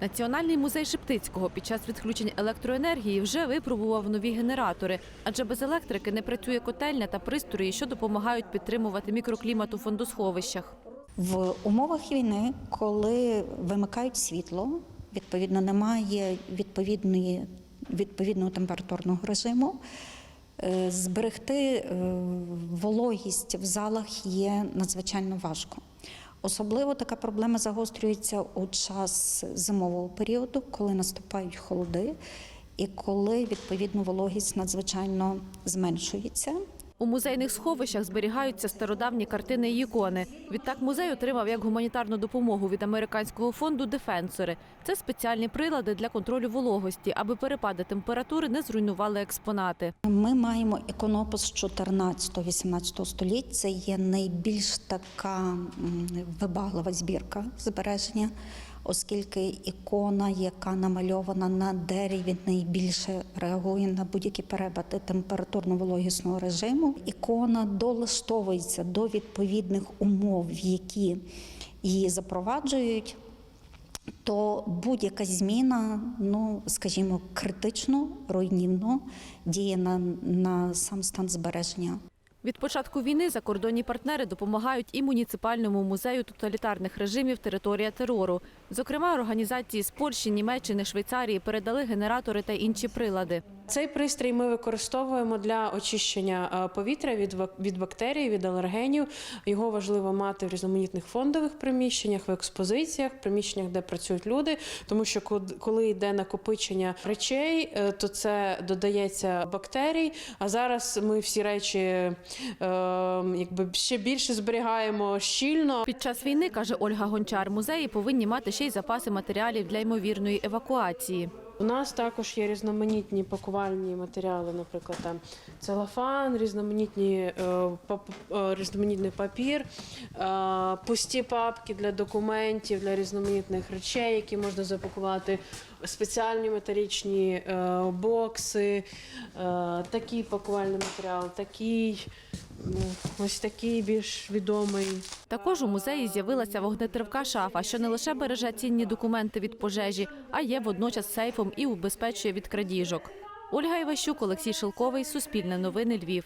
Національний музей Шептицького під час відключень електроенергії вже випробував нові генератори, адже без електрики не працює котельня та пристрої, що допомагають підтримувати мікроклімат у фондосховищах. В умовах війни, коли вимикають світло, відповідно немає відповідної, відповідного температурного режиму, е, зберегти е, вологість в залах є надзвичайно важко. Особливо така проблема загострюється у час зимового періоду, коли наступають холоди, і коли відповідно вологість надзвичайно зменшується. У музейних сховищах зберігаються стародавні картини і ікони. Відтак музей отримав як гуманітарну допомогу від американського фонду дефенсори. Це спеціальні прилади для контролю вологості, аби перепади температури не зруйнували експонати. Ми маємо іконопис 14-18 століть. Це є найбільш така вибаглива збірка збереження, оскільки ікона, яка намальована на дереві, найбільше реагує на будь-які перепади температурно-вологісного режиму. Ікона долаштовується до відповідних умов, які її запроваджують то будь-яка зміна, ну скажімо, критично, руйнівно діє на, на сам стан збереження. Від початку війни закордонні партнери допомагають і муніципальному музею тоталітарних режимів територія терору. Зокрема, організації з Польщі, Німеччини, Швейцарії передали генератори та інші прилади. Цей пристрій ми використовуємо для очищення е, повітря від бактерій, від алергенів. Його важливо мати в різноманітних фондових приміщеннях, в експозиціях, приміщеннях, де працюють люди. Тому що коли йде накопичення речей, е, то це додається бактерій. А зараз ми всі речі е, якби ще більше зберігаємо щільно. Під час війни, каже Ольга Гончар, музеї повинні мати ще й запаси матеріалів для ймовірної евакуації. У нас також є різноманітні пакувальні матеріали, наприклад, там целофан, різноманітні е, е, різноманітний папір, е, пусті папки для документів, для різноманітних речей, які можна запакувати, спеціальні металічні бокси, такий пакувальний матеріал, такий, ось такий більш відомий. Також у музеї з'явилася вогнетривка шафа, що не лише береже цінні документи від пожежі, а є водночас сейфом і убезпечує від крадіжок. Ольга Іващук, Олексій Шилковий, Суспільне новини Львів.